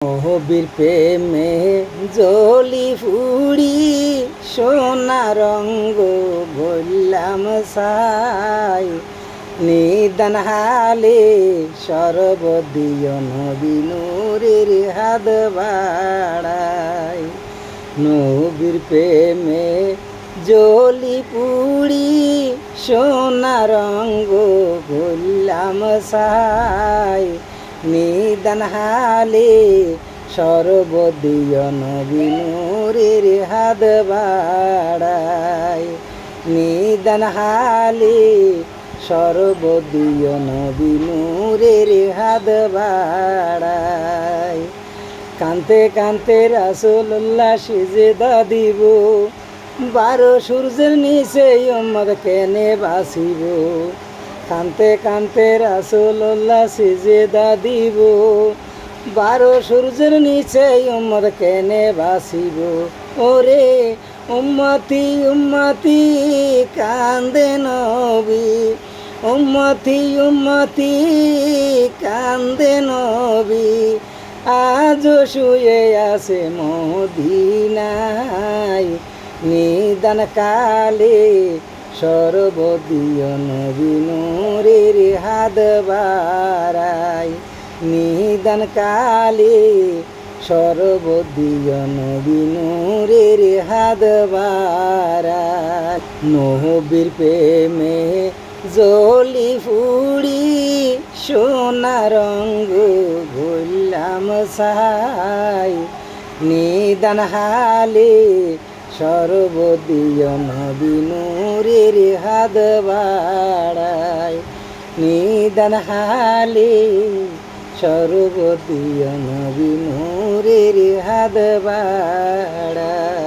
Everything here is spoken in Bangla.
নবীর প্রেমে জলি ফুড়ি, সোনা রঙ্গ বললাম সাই নিদান হালে সর্বদীয় নবী নূরের হাত বাড়াই। নবীর প্রেমে জলি পুড়ি সোনা রঙ্গ বললাম সাই নিদান হালে সর্বদীয় নবী নূরের হাত বাড়াই নিদান হালে সর্বদীয় নবী নূরের হাত বাড়াই কান্তে কান্তে রাসুল্লাহ সিজে দিব। বারো সূর্যের নিচে উম্মদ কেনে বাসিব কান্তে কান্তে রাসুল্লাহ সিজে দিব। বারো সূর্যের নিচে উম্মদ কেনে বাসিব ওরে উম্মতি উম্মতি, কান্দে নবী। উম্মতি উম্মতি, কান্দে নবী। আজ শুয়ে আছে মদিনায়। নিদান কালে সর্বদীয় নবী নূরের হাত বাড়াই। নিদান কালে সর্বদীয় নবী নূরের হাত বাড়াই। নবীর প্রেমে জলি ফুড়ি, সোনা রঙ্গ ভুললাম সাই নিদান হালে সর্বদীয় নবী হাত বাড়ায় নিদান হালে সর্বদীয় নবী হাত বাড়াই।